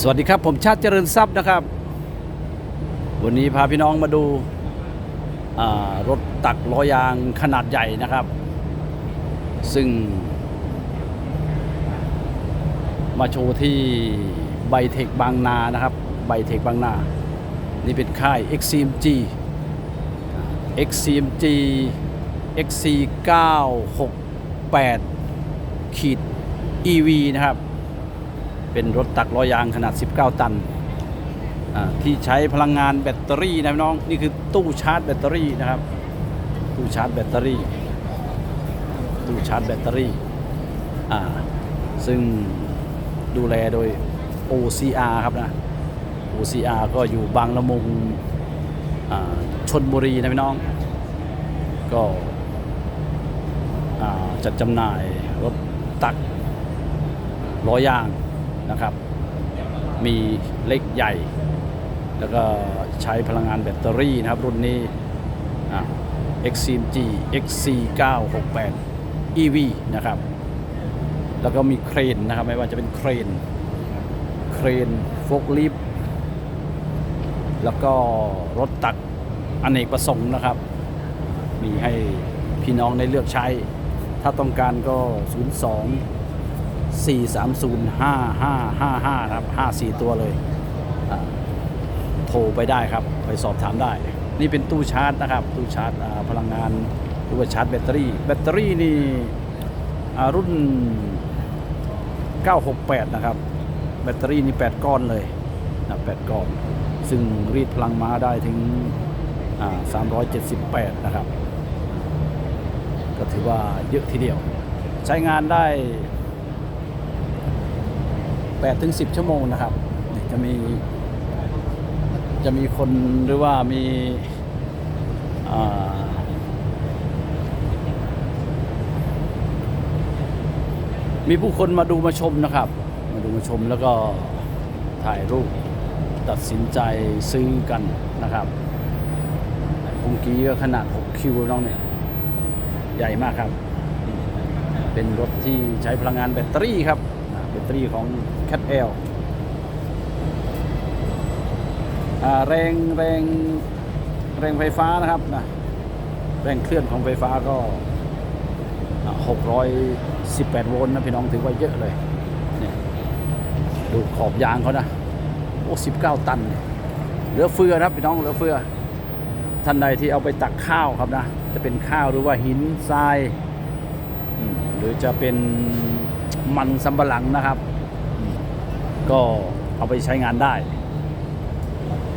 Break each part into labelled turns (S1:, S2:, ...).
S1: สวัสดีครับ ผมชาติเจริญทรัพย์นะครับ วันนี้พาพี่น้องมาดูารถตักล้อยางขนาดใหญ่นะครับ ซึ่ง มาโชว์ที่ไบเทคบางนานะครับไบเทคบางนา นี่เป็นค่าย XCMG XCMG XC 968 ขีด EV นะครับ เป็นรถตักล้อยางขนาด 19 ตันอ่าที่ใช้พลังงานแบตเตอรี่นะพี่น้อง นี่คือตู้ชาร์จแบตเตอรี่นะครับ ตู้ชาร์จแบตเตอรี่ ตู้ชาร์จแบตเตอรี่อ่าซึ่งดูแลโดย OCR ครับนะ OCR ก็อยู่บางละมุงอ่าชนบุรีนะพี่น้อง ก็อ่าจัดจำหน่ายรถตักล้อยาง นะครับ มีเล็กใหญ่ แล้วก็ใช้พลังงานแบตเตอรี่นะครับ รุ่นนี้ XCMG XC 968 EV นะครับ แล้วก็มีเครนนะครับ ไม่ว่าจะเป็นเครน เครนโฟกลิฟแล้วก็รถตักอเนกประสงค์นะครับ มีให้พี่น้องได้เลือกใช้ ถ้าต้องการก็ 02 4305555ครับ54 ตัวเลยโทรไปได้ครับ ไปสอบถามได้ นี่เป็นตู้ชาร์จนะครับ ตู้ชาร์จพลังงานหรือว่าชาร์จแบตเตอรี่ แบตเตอรี่นี่อ่ารุ่น 968 นะครับ แบตเตอรี่นี่ 8 ก้อนเลยนะ8ก้อน ซึ่งรีดพลังม้าได้ถึงอ่า378 นะครับ ก็ถือว่าเยอะทีเดียว ใช้งานได้ 8ถึง10 ชั่วโมงนะครับจะมีจะมีคนหรือว่ามีมีผู้คนมาดูมาชมนะครับ มาดูมาชมแล้วก็ถ่ายรูปตัดสินใจซื้อกันนะครับองกี้ก็ขนาด 6 คิวน้องเนี่ย ใหญ่มากครับ เป็นรถที่ใช้พลังงานแบตเตอรี่ครับ แบตเตอรี่ของ Cat L อ่าแรงแรงแรงไฟฟ้านะครับนะแรงเคลื่อนของไฟฟ้าก็ 618 โวลต์นะพี่น้องถือว่าเยอะเลยเนี่ยดูขอบยางเขานะโอ้19 ตันเนี่ยเหลือเฟือนะครับพี่น้องเหลือเฟือ ท่านใดที่เอาไปตักข้าวครับนะ จะเป็นข้าวหรือว่าหินทราย หรือจะเป็นมันสำปะหลังนะครับ ก็เอาไปใช้งานได้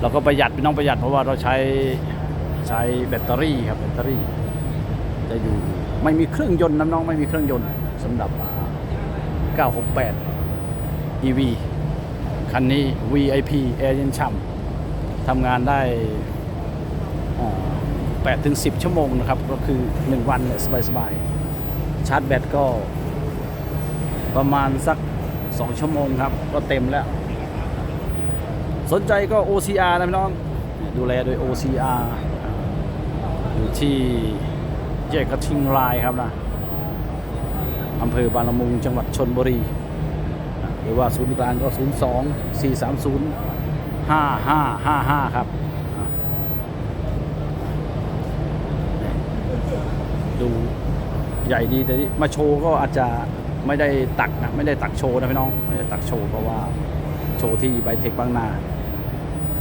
S1: เราก็ประหยัดพี่น้องประหยัดเพราะว่าเราใช้ใช้แบตเตอรี่ครับแบตเตอรี่ จะอยู่ไม่มีเครื่องยนต์น้ำน้องไม่มีเครื่องยนต์สำหรับ 968 EV คันนี้ VIP แอร์เย็นฉ่ำทำงานได้8ถึง10 ชั่วโมงนะครับ ก็คือ 1 วันเนี่ยสบายๆ ชาร์จแบตก็ประมาณสัก 2 ชั่วโมงครับ ก็เต็มแล้ว สนใจก็ OCR นะพี่น้อง ดูแลโดย OCR อยู่ที่แยกกระทิงลายครับนะอำเภอบางละมุงจังหวัดชนบุรี หรือว่าศูนย์กลางก็ 02 430 5555 ครับ ดูใหญ่ดีแต่ที่มาโชว์ก็อาจจะ ไม่ได้ตักนะไม่ได้ตักโชว์นะพี่น้องไม่ได้ตักโชว์เพราะว่าโชว์ที่ไบเทคบางนา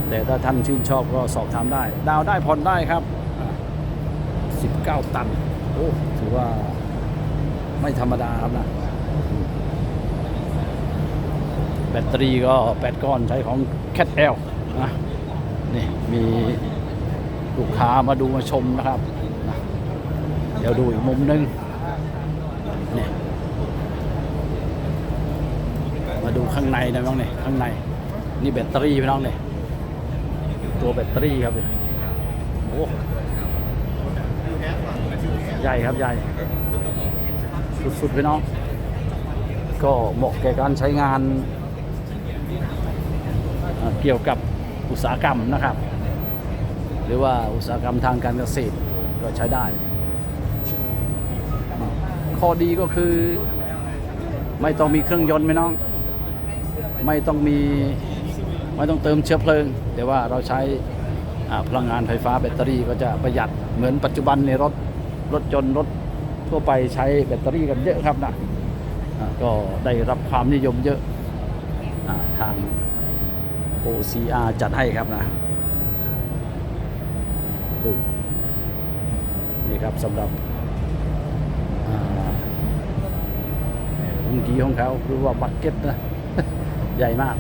S1: แต่ถ้าท่านชื่นชอบก็สอบถามได้ ดาวได้ผ่อนได้ครับ 19 ตัน โอ้ถือว่าไม่ธรรมดาครับนะ แบตเตอรี่ก็ 8 ก้อนใช้ของ Cat L นะนี่มีลูกค้ามาดูมาชมนะครับนะเดี๋ยวดูอีกมุมหนึงนี่ มาดูข้างในนะน้องเนี่ยข้างใน นี่แบตเตอรี่พี่น้องเนี่ยตัวแบตเตอรี่ครับเนี่ยโอ้ใหญ่ครับใหญ่ สุดๆพี่น้อง ก็เหมาะแก่การใช้งานเอ่อเกี่ยวกับอุตสาหกรรมนะครับ หรือว่าอุตสาหกรรมทางการเกษตรก็ใช้ได้ ข้อดีก็คือไม่ต้องมีเครื่องยนต์ไหมน้อง ไม่ต้องมีไม่ต้องเติมเชื้อเพลิง แต่ว่าเราใช้พลังงานไฟฟ้าแบตเตอรี่ก็จะประหยัดเหมือนปัจจุบันในรถรถยนรถทั่วไปใช้แบตเตอรี่กันเยอะครับนะก็ได้รับความนิยมเยอะอาทาง OCR จัดให้ครับนะดูนี่ครับสำหรับอ่าองกีของเขาหรือว่าบักเก็ตนะ ใหญ่มาก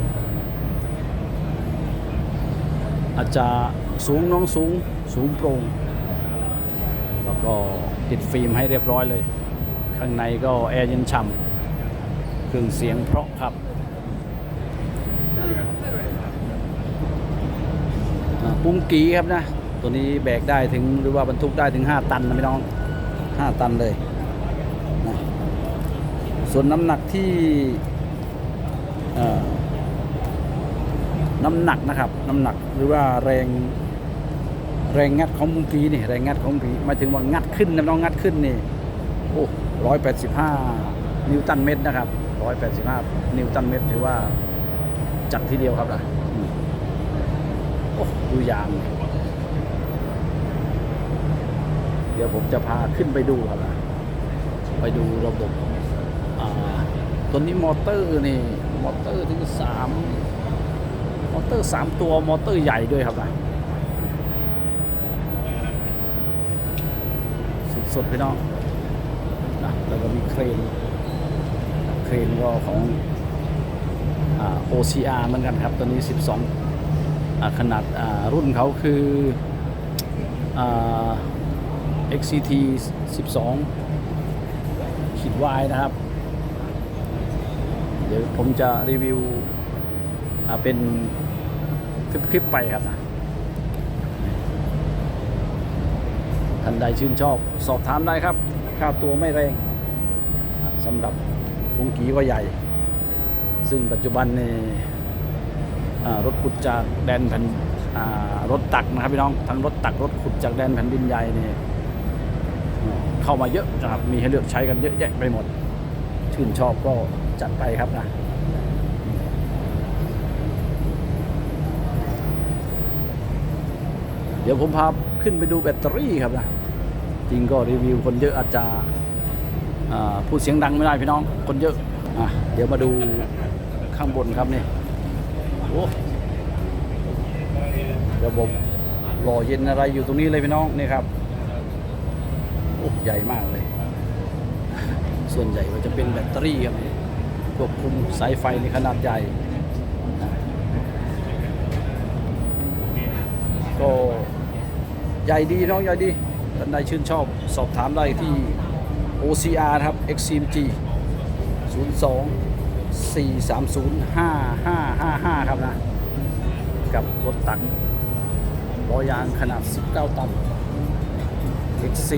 S1: อาจจะสูงน้องสูงสูงโปร่งแล้วก็ติดฟิล์มให้เรียบร้อยเลย ข้างในก็แอร์เย็นฉ่ำเครื่องเสียงเพราะครับปุ้งกีครับนะ ตัวนี้แบกได้ถึงหรือว่าบรรทุกได้ถึง 5 ตันนะพี่น้อง 5 ตันเลยนะส่วนน้ำหนักที่ น้ำหนักนะครับ น้ำหนักหรือว่าแรงแรงงัดของมุงกีนี่แรงงัดของมุงกีมาถึงว่างัดขึ้นน้องงัดขึ้นนี่โอ้ร้อยแปดสิบห้านิวตันเมตรนะครับร้อยแปดสิบห้านิวตันเมตรถือว่าจัดทีเดียวครับนะโอ้ดูยางเดี๋ยวผมจะพาขึ้นไปดูครับนะไปดูระบบ อ่า ตัวนี้มอเตอร์นี่ มอเตอร์ถึงสามมอเตอร์สามตัวมอเตอร์ใหญ่ด้วยครับนะสุดๆพี่น้องนะแล้วก็มีเครน เครนก็ของอ่า OCR เหมือนกันครับ ตัวนี้ 12อ่าขนาดรุ่นเขาคืออ XCT 12ขีด Y นะครับ เดี๋ยวผมจะรีวิวเป็นคลิปๆไปครับนะท่านใดชื่นชอบสอบถามได้ครับค่าตัวไม่แรงสำหรับวงกีว่าใหญ่ ซึ่งปัจจุบันนี่รถขุดจากแดนแผ่นรถตักนะครับพี่น้องทั้งรถตักรถขุดจากแดนแผ่นดินใหญ่นี่เข้ามาเยอะนะครับมีให้เลือกใช้กันเยอะแยะไปหมด ชื่นชอบก็ จัดไปครับนะเดี๋ยวผมพาขึ้นไปดูแบตเตอรี่ครับนะจริงก็รีวิวคนเยอะอาจจะพูดเสียงดังไม่ได้พี่น้องคนเยอะอะเดี๋ยวมาดูข้างบนครับนี่โอ้ระบบหล่อเย็นอะไรอยู่ตรงนี้เลยพี่น้องนี่ครับโอ้ใหญ่มากเลย ส่วนใหญ่ก็จะเป็นแบตเตอรี่ครับ ควบคุมสายไฟในขนาดใหญ่ ก็ใหญ่ดีน้องใหญ่ดีท่านใดชื่นชอบสอบถามได้ที่ OCR ครับ XCMG 02 430 5555 ครับนะ กับรถตักล้อยางขนาด 19 ตัน XC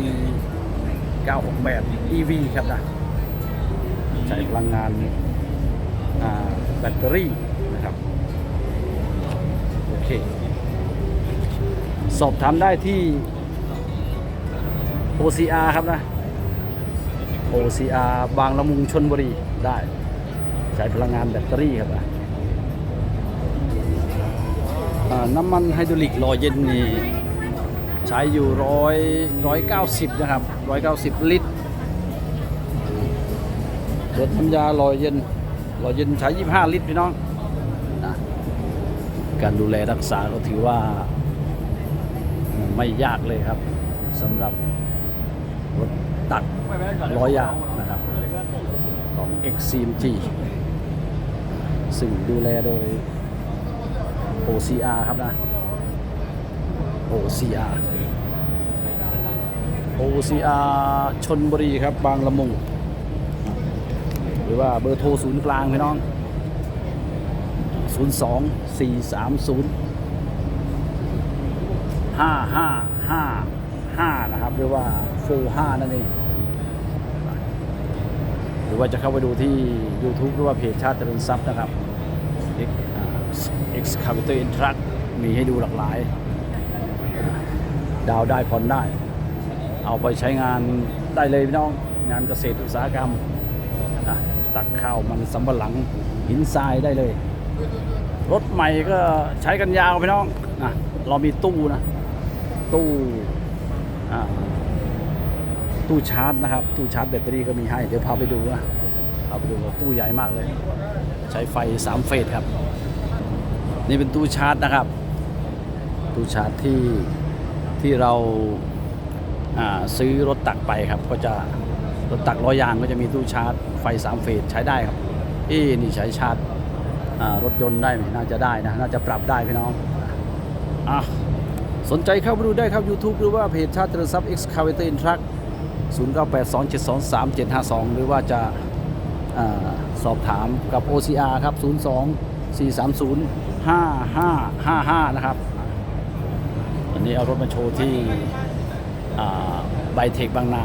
S1: 968 EV ครับนะ ใช้พลังงานาแบตเตอรี่นะครับ โอเค สอบถามได้ที่ OCR ครับนะ OCR บางละมุงชนบุรีได้ใช้พลังงานแบตเตอรี่ครับนะน้ำมันไฮดรอลิกหล่อเย็นนี่ใช้อยู่ร้อยร้อยเก้าสิบนะครับร้อยเก้าสิบลิตร รถน้ำยาหล่อเย็นหล่อเย็นใช้ยี่ห้าลิตรพี่น้องนะการดูแลรักษาก็ถือว่าไม่ยากเลยครับสำหรับรถตักร้อยยางนะครับ ของ XCMG ซึ่งดูแลโดย OCR ครับนะ OCR OCR ชนบุรีครับบางละมุง หรือว่าเบอร์โทรศูนย์กลางพี่น้อง 02 430ห้าห้าห้าห้านะครับ หรือว่าโฟห้านั่นเอง หรือว่าจะเข้าไปดูที่ YouTube หรือว่าเพจชาติเจริญทรัพย์นะครับ X อ่า Excavator in Truck มีให้ดูหลากหลาย ดาวได้ผ่อนได้ เอาไปใช้งานได้เลยพี่น้อง งานเกษตรอุตสาหกรรม ตักข้าวมันสำปะหลังหินทรายได้เลย รถใหม่ก็ใช้กันยาวพี่น้องนะเรามีตู้นะ ตู้ตู้ชาร์จนะครับ ตู้ชาร์จแบตเตอรี่ก็มีให้ เดี๋ยวพาไปดูนะพาไปดูตู้ใหญ่มากเลย ใช้ไฟ 3 เฟสครับ นี่เป็นตู้ชาร์จนะครับ ตู้ชาร์จที่ที่เราซื้อรถตักไปครับก็จะ รถตักล้อยางก็จะมีตู้ชาร์จไฟ 3 เฟสใช้ได้ครับอ๊ะนี่ใช้ชาร์จรถยนต์ได้ไหมน่าจะได้นะ น่าจะปรับได้พี่น้องอะสนใจเข้าไปดูได้ครับ YouTube หรือว่าเพจชาติเจริญทรัพย์ Excavator in Truck 0982723752 หรือว่าจะอาสอบถามกับ OCR ครับ 02 430 5555 นะครับ วันนี้เอารถมาโชว์ที่ไบเทคบางนา